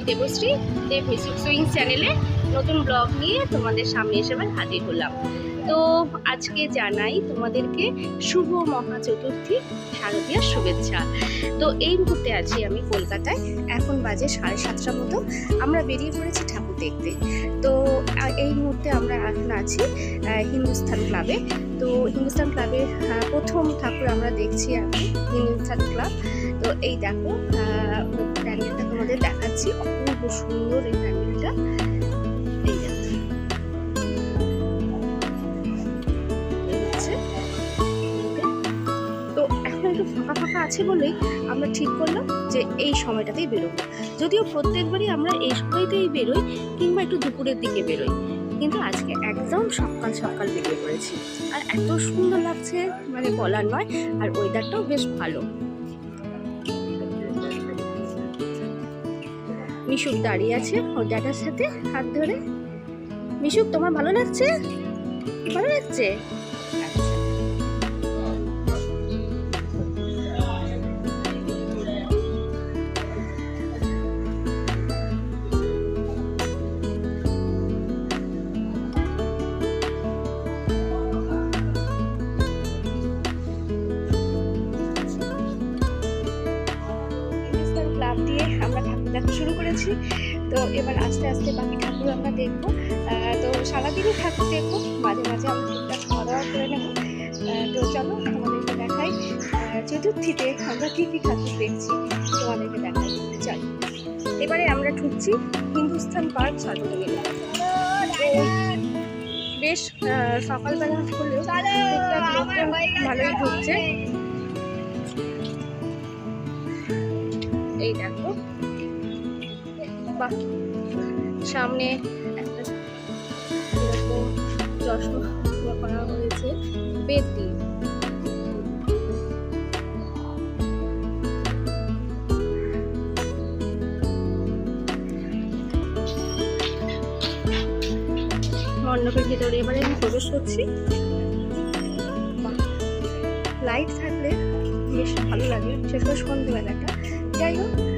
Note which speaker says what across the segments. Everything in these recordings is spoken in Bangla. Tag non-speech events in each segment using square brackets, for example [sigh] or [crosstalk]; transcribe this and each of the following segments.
Speaker 1: আমি দেবশ্রী দেব মিউজিক সুইং চ্যানেলে নতুন ব্লগ নিয়ে তোমাদের সামনে এসে আবার হাজির হলাম। তো আজকে জানাই তোমাদেরকে শুভ মহা চতুর্থী শারদীয়ার শুভেচ্ছা। তো এই মুহূর্তে আছি আমি কলকাতায়, এখন বাজে সাড়ে সাতটার মতো। আমরা বেরিয়ে পড়েছি ঠাকুর দেখতে। তো এই মুহূর্তে আমরা এখন আছি হিন্দুস্তান ক্লাবে তো হিন্দুস্তান ক্লাবের প্রথম ঠাকুর আমরা দেখছি এখন হিন্দুস্তান ক্লাব তো এই দেখো প্যান্ডেলটা তোমাদের দেখাচ্ছি অপূর্ব সুন্দর এই প্যান্ডেলটা তো একটু ফাঁকা ফাঁকা আছে বলেই আমরা ঠিক করলাম যে এই সময়টাতেই বেরোবো। যদিও প্রত্যেকবারই আমরা এই সময়তেই বেরোই কিংবা একটু দুপুরের দিকে বেরোই। কিন্তু আজকে একদম সকাল সকাল বেরিয়ে পড়েছি। আর এত সুন্দর লাগছে মানে বলার নয়। আর ওয়েদারটাও বেশ ভালো। মিশুক দাঁড়িয়ে আছে ওর ড্যাডার সাথে হাত ধরে। মিশুক তোমার ভালো লাগছে? ভালো লাগছে? করেছি। তো এবার আস্তে আস্তে বাকি ঠাকুর আমরা দেখব। তো সারাদিনই ঠাকুর দেখব। মাঝে মাঝে আমরা টুকটাক খাওয়া দাওয়া করে নেব। তো চলো তোমাদেরকে দেখাই। চতুর্থীতে আমরা কী কী ঠাকুর দেখছি তোমাদেরকে দেখাই। চল। এবারে আমরা ঢুকছি হিন্দুস্থান পার্ক সর্বজনীন বেশ সকালবেলা হলেও ভালোই ঢুকছে। এই দেখো। বাহ সামনে একটা চশমা করা হয়েছে বেদ দিয়ে। ভিতরে এবারে আমি প্রবেশ করছি। লাইট থাকলে বেশ ভালো লাগে, বিশেষ করে সন্ধ্যেবেলাটা। যাই হোক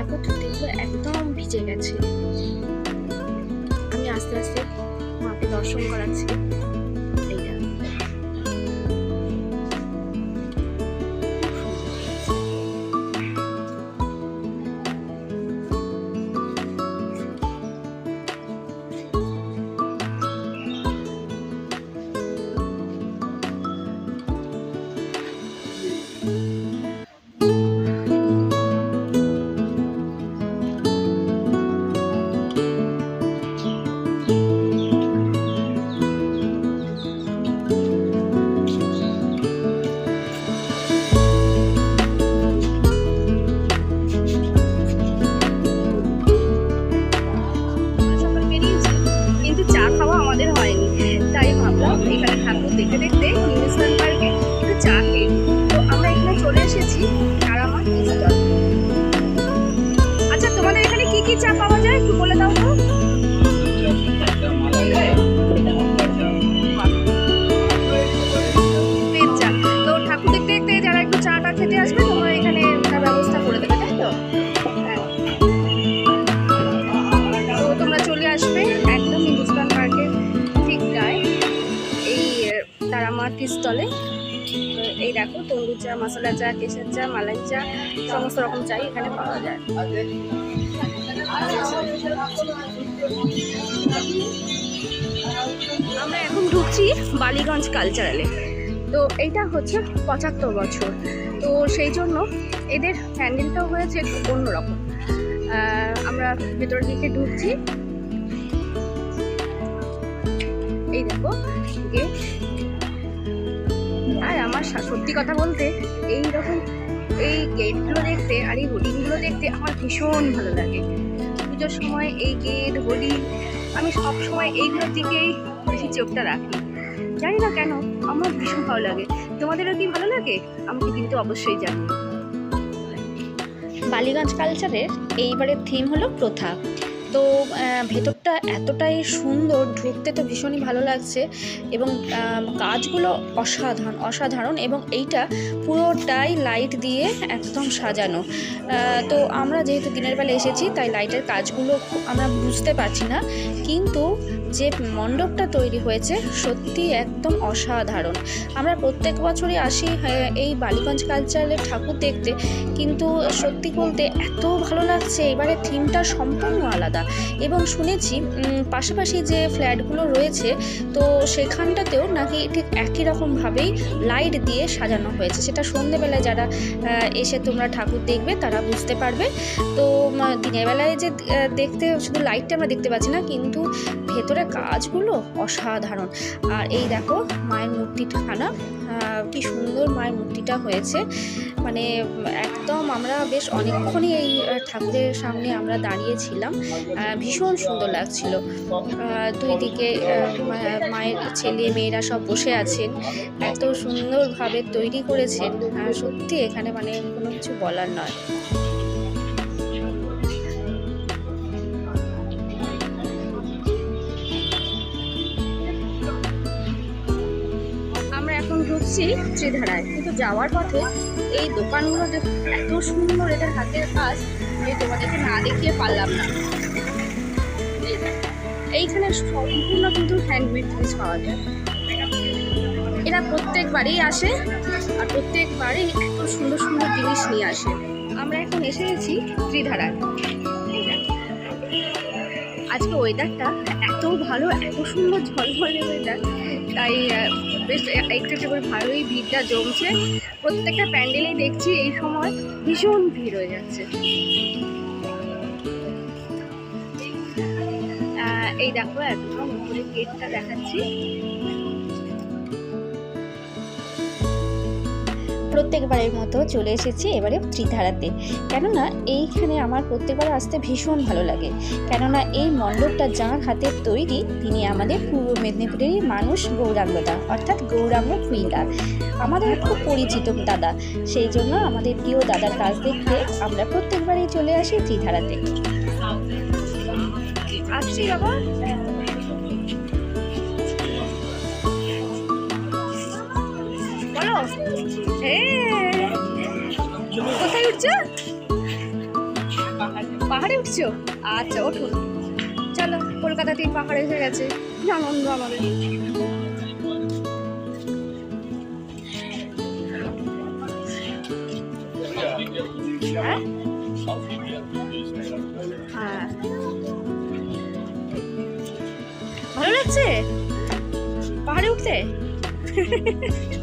Speaker 1: দেখো ঝুঁটিগুলো একদম ভিজে গেছে। আমি আস্তে আস্তে মাকে দর্শন করাচ্ছি। আমরা এখন ঢুকছি বালিগঞ্জ কালচারালে তো এইটা হচ্ছে পঁচাত্তর বছর। তো সেই জন্য এদের প্যান্ডেলটাও হয়েছে একটু অন্যরকম। আমরা ভেতরের দিকে ঢুকছি। এই দেখো আর আমার সত্যি কথা বলতে এই রকম এই গেটগুলো দেখতে আর এই হোর্ডিংগুলো দেখতে আমার ভীষণ ভালো লাগে। পুজোর সময় এই গেট হোর্ডিং আমি সব সময় এইগুলোর দিকেই বেশি চোখটা রাখি। জানি না কেন, আমার ভীষণ ভালো লাগে। তোমাদেরও কি ভালো লাগে? আমাকে কিন্তু অবশ্যই জানি
Speaker 2: বালিগঞ্জ কালচারের এইবারের থিম হলো প্রথা। তো ভেতরটা এতটাই সুন্দর, ঢুকতে তো ভীষণই ভালো লাগছে এবং কাজগুলো অসাধারণ অসাধারণ এবং এইটা পুরোটাই লাইট দিয়ে একদম সাজানো। তো আমরা যেহেতু দিনের বেলা এসেছি, তাই লাইটের কাজগুলো আমরা বুঝতে পারছি না। কিন্তু যে মণ্ডপটা তৈরি হয়েছে সত্যি একদম অসাধারণ। আমরা প্রত্যেক বছরই আসি হ্যাঁ, এই বালিগঞ্জ কালচারালের ঠাকুর দেখতে। কিন্তু সত্যি বলতে এত ভালো লাগছে এবারে থিমটা সম্পূর্ণ আলাদা। এবং শুনেছি পাশাপাশি যে ফ্ল্যাটগুলো রয়েছে তো সেখানটাতেও নাকি ঠিক একই রকমভাবেই লাইট দিয়ে সাজানো হয়েছে। সেটা সন্ধেবেলায় যারা এসে তোমরা ঠাকুর দেখবে তারা বুঝতে পারবে। তো দিনের বেলায় যে দেখতে শুধু লাইটটা আমরা দেখতে পাচ্ছি না কিন্তু ভেতরে কাজগুলো অসাধারণ। আর এই দেখো মায়ের মূর্তিখানা আহ, কি সুন্দর মায়ের মূর্তিটা হয়েছে। মানে একদম আমরা বেশ অনেকক্ষণই এই ঠাকুরের সামনে আমরা দাঁড়িয়েছিলাম। ভীষণ সুন্দর লাগছিল। দুই দিকে মায়ের ছেলে মেয়েরা সব বসে আছেন এত সুন্দরভাবে তৈরি করেছেন। সত্যি এখানে মানে কোনো কিছু বলার নয়।
Speaker 1: ঢুকছি ত্রিধারায় কিন্তু যাওয়ার পথে এই দোকানগুলো যে এত সুন্দর এদের হাতের কাজ, আমি তোমাদেরকে না দেখিয়ে পারলাম না। এইখানে সম্পূর্ণ কিন্তু হ্যান্ডমেড জিনিস পাওয়া যায়। এরা প্রত্যেকবারই আসে আর প্রত্যেকবারই এত সুন্দর সুন্দর জিনিস নিয়ে আসে। আমরা এখন এসে গেছি ত্রিধারায় আজকে ওয়েদারটা এত ভালো, এত সুন্দর ঝলঝলে ওয়েদার তাই বেশ একটু একটু করে ভালোই ভিড়টা জমছে। প্রত্যেকটা প্যান্ডেলেই দেখছি এই সময় ভীষণ ভিড় হয়ে যাচ্ছে। এই দেখো একদম উপরে গেটটা দেখাচ্ছি।
Speaker 2: প্রত্যেকবারের মতো চলে এসেছি এবারে ত্রিধারাতে। কেননা এইখানে আমার প্রত্যেকবার আসতে ভীষণ ভালো লাগে। কেননা এই মণ্ডপটা যার হাতের তৈরি, তিনি আমাদের পূর্ব মেদিনীপুরেরই মানুষ গৌরাঙ্গদা, অর্থাৎ গৌরাঙ্গ কুইলা আমাদের খুব পরিচিত দাদা। সেই জন্য আমাদের প্রিয় দাদার কাজ দেখতে আমরা প্রত্যেকবারই চলে আসি ত্রিধারাতে।
Speaker 1: আসছি বাবা। কোথায় উঠছো? পাহাড়ে উঠছো? আচ্ছা ওঠো। চলো কলকাতাতেই পাহাড়ে এসে গেছে। আনন্দ আমাদের। হ্যাঁ? হ্যাঁ। ভালো লাগছে? পাহাড়ে উঠতে? [laughs]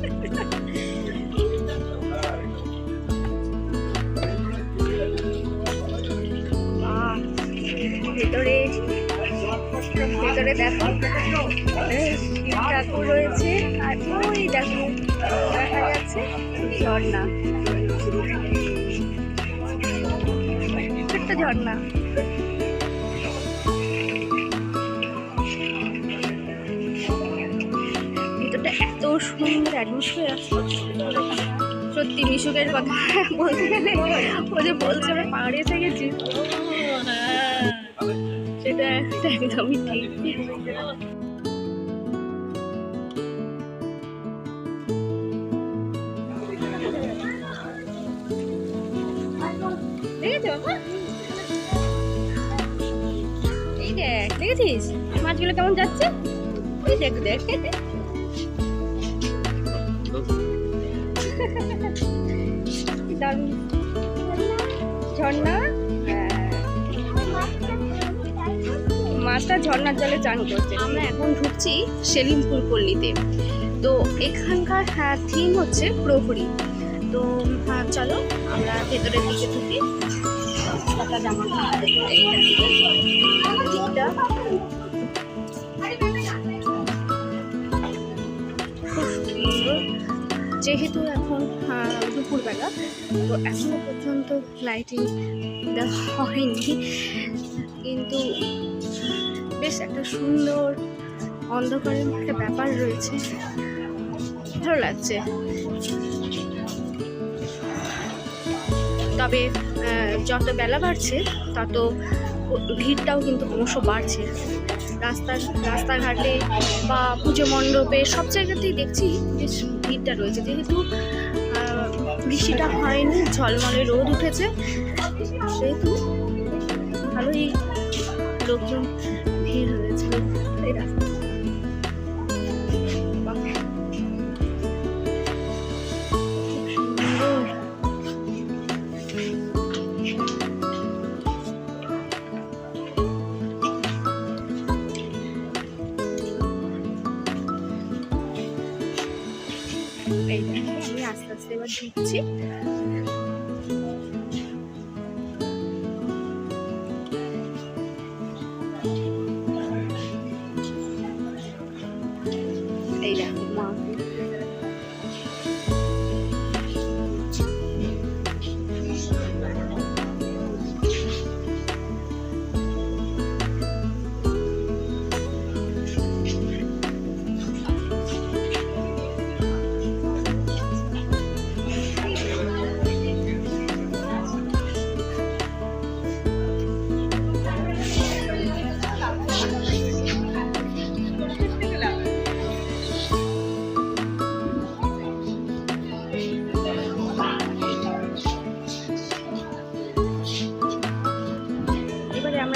Speaker 1: দেখো ঠাকুর রয়েছে আর ওই দেখো দেখা যাচ্ছে ঝর্ণা ছোট্ট ঝর্ণা ভিতরটা এত সুন্দর অ্যাটমসফিয়ার সত্যি মিশুকের কথা বলতে গেলে ও যে বলছে, আমি পাহাড়ে এসে গেছি। একদমই ঠিক এই দেখ দেখেছিস? মাছগুলো কেমন যাচ্ছে? ওই দেখ দেখ ঝর্ণা? মাছটা ঝর্নার জলে চান করছে। আমরা এখন ঢুকছি সেলিমপুর পল্লীতে। তো এখানকার থিম হচ্ছে প্রহরী। তো
Speaker 3: হ্যাঁ চলো আমরা ভেতরের দিকে ঢুকি। যেহেতু এখন আহ, দুপুরবেলা তো এখনও পর্যন্ত লাইটিং হয়নি। কিন্তু বেশ একটা সুন্দর অন্ধকারের একটা ব্যাপার রয়েছে। ভালো লাগছে। তবে যত বেলা বাড়ছে, তত ভিড়টাও কিন্তু ক্রমশ বাড়ছে। রাস্তার রাস্তাঘাটে বা পুজো মণ্ডপে সব জায়গাতেই দেখছি বেশ ভিড়টা রয়েছে। যেহেতু বৃষ্টিটা হয়নি, ঝলমলে রোদ উঠেছে, সেহেতু ভালোই লোকজন এই দেখো আমি আস্তে আস্তে এবার ঢুকছি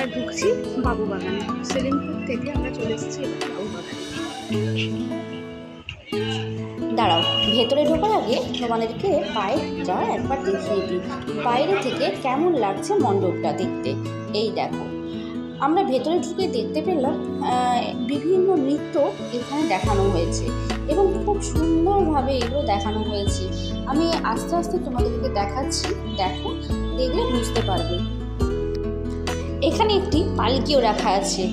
Speaker 3: আমরা ঢুকছি বাবু বাগানে। সেলিমপুর থেকে আমরা চলে এসেছি বাবু বাগানে।
Speaker 1: দাঁড়াও, ভেতরে ঢোকার আগে তোমাদেরকে বাইরেটা একবার দেখিয়ে দিই। বাইরে থেকে কেমন লাগছে মণ্ডপটা দেখতে? এই দেখো, আমরা ভেতরে ঢুকে দেখতে পেলাম বিভিন্ন নৃত্য এখানে দেখানো হয়েছে এবং খুব সুন্দরভাবে এগুলো দেখানো হয়েছে। আমি আস্তে আস্তে তোমাদেরকে দেখাচ্ছি, দেখো, দেখলে বুঝতে পারবে। এখানে একটি পালকিও রাখা আছে।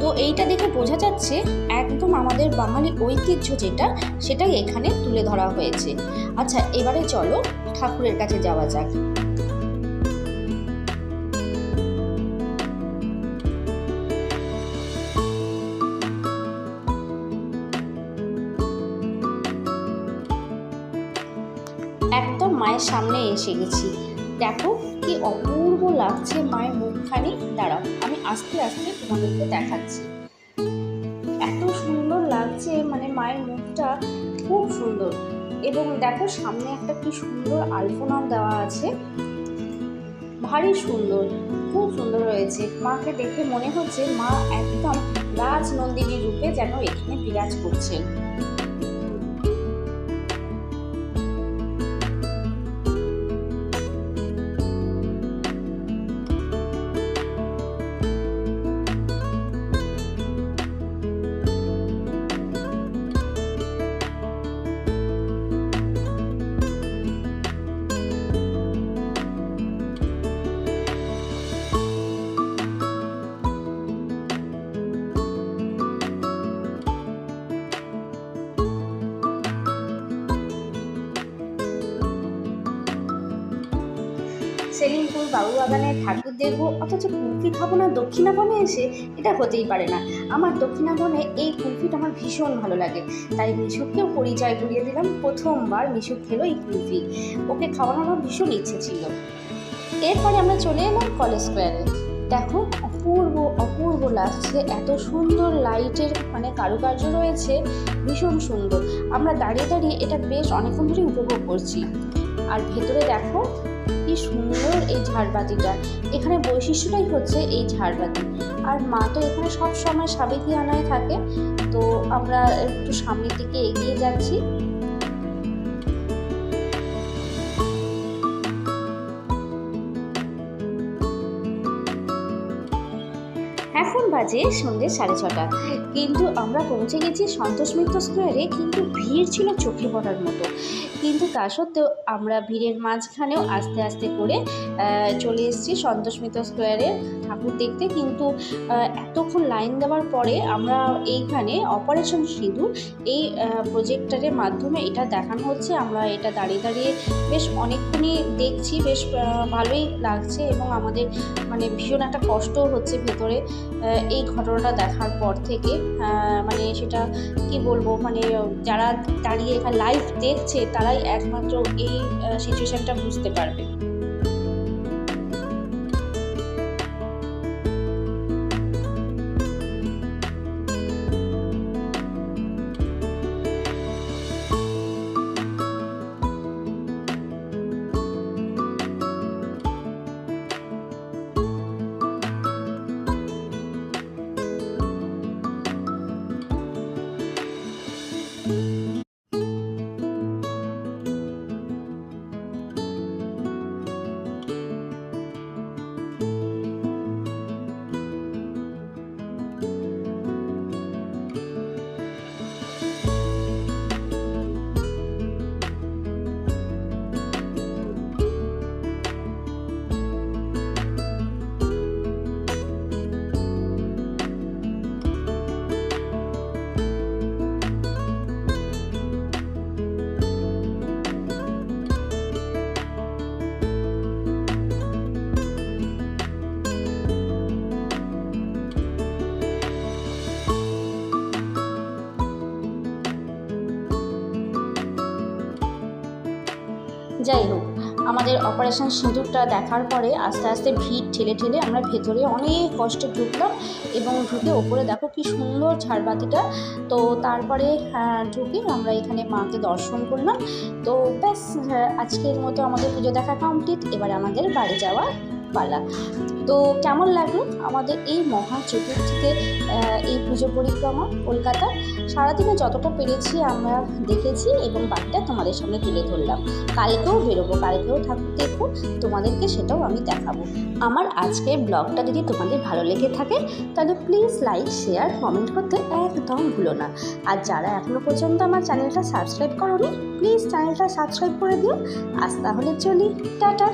Speaker 1: তো এইটা দেখে বোঝা যাচ্ছে একদম আমাদের বাঙালি ঐতিহ্য যেটা, সেটাই এখানে তুলে ধরা হয়েছে। আচ্ছা এবারে চলো ঠাকুরের কাছে যাওয়া যাক। একদম মায়ের সামনে এসে গেছি। দেখো কি অপূর্ব লাগছে মায়ের মুখখানি। দাঁড়াও, আমি আস্তে আস্তে তোমাদেরকে দেখাচ্ছি। এত সুন্দর লাগছে মানে মায়ের মুখটা, খুব সুন্দর। এবং দেখো সামনে একটা কি সুন্দর আলপনাও দেওয়া আছে। ভারী সুন্দর, খুব সুন্দর হয়েছে। মাকে দেখে মনে হচ্ছে মা একদম রাজনন্দিনী রূপে যেন এখানে বিরাজ করছেন। সেলিমপুর বাবুবাগানে ঠাকুর দেখব, অথচ কুলফি খাব না, দক্ষিণাবনে এসে এটা হতেই পারে না। আমার দক্ষিণাবনে এই কুলফিটা আমার ভীষণ ভালো লাগে। তাই মিশুকেও পরিচয় করিয়ে দিলাম, প্রথমবার মিশুক খেলো এই কুলফি। ওকে খাওয়ানোর আমার ভীষণ ইচ্ছে ছিল। এরপরে আমরা চলে এলাম কলেজ স্কোয়ারে। দেখো, অপূর্ব অপূর্ব লাগছে, এত সুন্দর লাইটের মানে কারুকার্য রয়েছে, ভীষণ সুন্দর। আমরা দাঁড়িয়ে দাঁড়িয়ে এটা বেশ অনেকক্ষণ ধরে উপভোগ করছি। আর ভেতরে দেখো কি সুন্দর এই ঝাড়বাতিটা। এখানে বৈশিষ্ট্যটাই হচ্ছে এই ঝাড়বাতি। আর মা তো এখানে সব সময় সাবেকি আনায় থাকে, তো আমরা একটু সামনের দিকে এগিয়ে যাচ্ছি। এখন বাজে সন্ধ্যে সাড়ে ছটা, কিন্তু আমরা পৌঁছে গেছি সন্তোষ মিত্র স্কোয়ারে কিন্তু ভিড় ছিল চোখে পড়ার মতো। কিন্তু তা সত্ত্বেও আমরা ভিড়ের মাঝখানেও আস্তে আস্তে করে চলে এসেছি সন্তোষমিত স্কোয়ারে ঠাকুর দেখতে। কিন্তু এতক্ষণ লাইন দেওয়ার পরে আমরা এইখানে অপারেশন সিঁদুর এই প্রজেক্টারের মাধ্যমে এটা দেখানো হচ্ছে। আমরা এটা দাঁড়িয়ে দাঁড়িয়ে বেশ অনেকক্ষণই দেখছি, বেশ ভালোই লাগছে এবং আমাদের মানে ভীষণ একটা কষ্টও হচ্ছে ভেতরে এই ঘটনাটা দেখার পর থেকে। মানে সেটা কি বলব? মানে যারা দাঁড়িয়ে এখানে লাইভ দেখছে তারাই একমাত্র এই সিচুয়েশনটা বুঝতে পারবে। আমাদের অপারেশন সিঁদুরটা দেখার পরে আস্তে আস্তে ভিড় ঠেলে ঠেলে আমরা ভেতরে অনেক কষ্টে ঢুকলাম এবং ঢুকে ওপরে দেখো কি সুন্দর ঝাড়বাতিটা। তো তারপরে আহ, ঢুকে আমরা এখানে মাকে দর্শন করলাম। তো ব্যাস আজকের মতো আমাদের পুজো দেখা কমপ্লিট এবার আমাদের বাড়ি যাওয়া পালা। তো কেমন লাগল আমাদের এই মহা চতুর্থীতে এই পুজো পরিক্রমা কলকাতা? সারাদিনে যতটা পেরেছি আমরা দেখেছি এবং বাকিটা তোমাদের সামনে তুলে ধরলাম। কালকেও বেরোবো, কালকেও ঠাকুর দেখব, তোমাদেরকে সেটাও আমি দেখাবো। আমার আজকের ব্লগটা যদি তোমাদের ভালো লেগে থাকে, তাহলে প্লিজ লাইক শেয়ার কমেন্ট করতে একদম ভুলো না। আর যারা এখনও পর্যন্ত আমার চ্যানেলটা সাবস্ক্রাইব করোনি প্লিজ চ্যানেলটা সাবস্ক্রাইব করে দিও। আজ তাহলে চলি, টাটা।